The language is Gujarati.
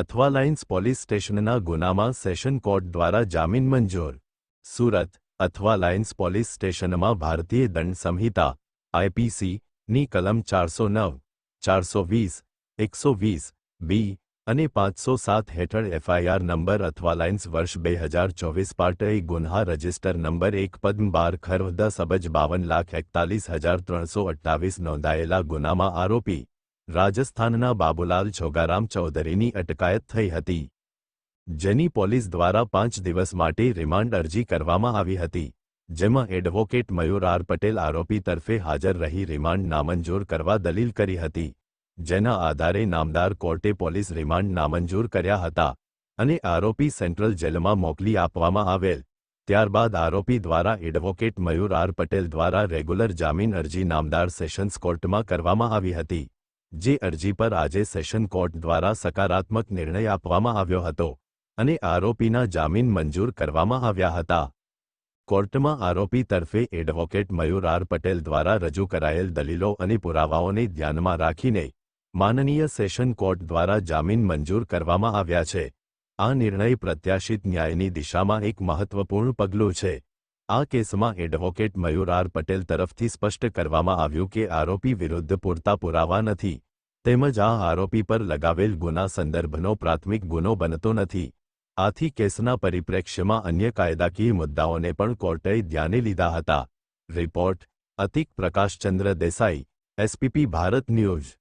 અથવા લાઇન્સ પોલીસ સ્ટેશનના ગુનામાં સેશન કોર્ટ દ્વારા જામીન મંજૂર સુરત અથવા લાઇન્સ પોલીસ સ્ટેશનમાં ભારતીય દંડ સંહિતા આઈપીસી ની કલમ ચારસો નવ ચારસો વીસ એકસો વીસ બી અને પાંચસો સાત હેઠળ એફઆઈઆર નંબર અથવા લાઇન્સ વર્ષ બે હજાર ચોવીસ પાર્ટ એ ગુન્હા રજિસ્ટર નંબર એક પદ્મ બાર ખર્વ દસ અબજ બાવન લાખ એકતાલીસ હજાર ત્રણસો અઠ્ઠાવીસ નોંધાયેલા ગુનામાં આરોપી રાજસ્થાનના બાબુલાલ છોગારામ ચૌધરીની અટકાયત થઈ હતી. જેની પોલીસ દ્વારા પાંચ દિવસ માટે રિમાન્ડ અરજી કરવામાં આવી હતી. જેમાં એડવોકેટ મયુર આર પટેલ આરોપી તરફે હાજર રહી રિમાન્ડ નામંજૂર કરવા દલીલ કરી હતી. જેના આધારે નામદાર કોર્ટે પોલીસ રિમાન્ડ નામંજૂર કર્યા હતા અને આરોપી સેન્ટ્રલ જેલમાં મોકલી આપવામાં આવેલ. ત્યારબાદ આરોપી દ્વારા એડવોકેટ મયુર આર પટેલ દ્વારા રેગ્યુલર જામીન અરજી નામદાર સેશન્સ કોર્ટમાં કરવામાં આવી હતી. જે અરજી પર આજે સેશન કોર્ટ દ્વારા સકારાત્મક નિર્ણય આપવામાં આવ્યો હતો અને આરોપીના જામીન મંજૂર કરવામાં આવ્યા હતા. કોર્ટમાં આરોપી તરફે એડવોકેટ મયુર આર પટેલ દ્વારા રજૂ કરાયેલ દલીલો અને પુરાવાઓને ધ્યાનમાં રાખીને માનનીય સેશન કોર્ટ દ્વારા જામીન મંજૂર કરવામાં આવ્યા છે. આ નિર્ણય પ્રત્યાશિત ન્યાયની દિશામાં એક મહત્વપૂર્ણ પગલું છે. આ કેસમાં એડવોકેટ મયુર આર પટેલ તરફથી સ્પષ્ટ કરવામાં આવ્યું કે આરોપી વિરુદ્ધ પૂરતા પુરાવા નથી. તેમજ આ આરોપી પર લગાવેલ ગુના સંદર્ભનો પ્રાથમિક ગુનો બનતો નથી. આથી કેસના પરિપ્રેક્ષ્યમાં અન્ય કાયદાકીય મુદ્દાઓને પણ કોર્ટે ધ્યાને લીધા હતા. Report, Atik Prakashchandra Desai, SPP Bharat news.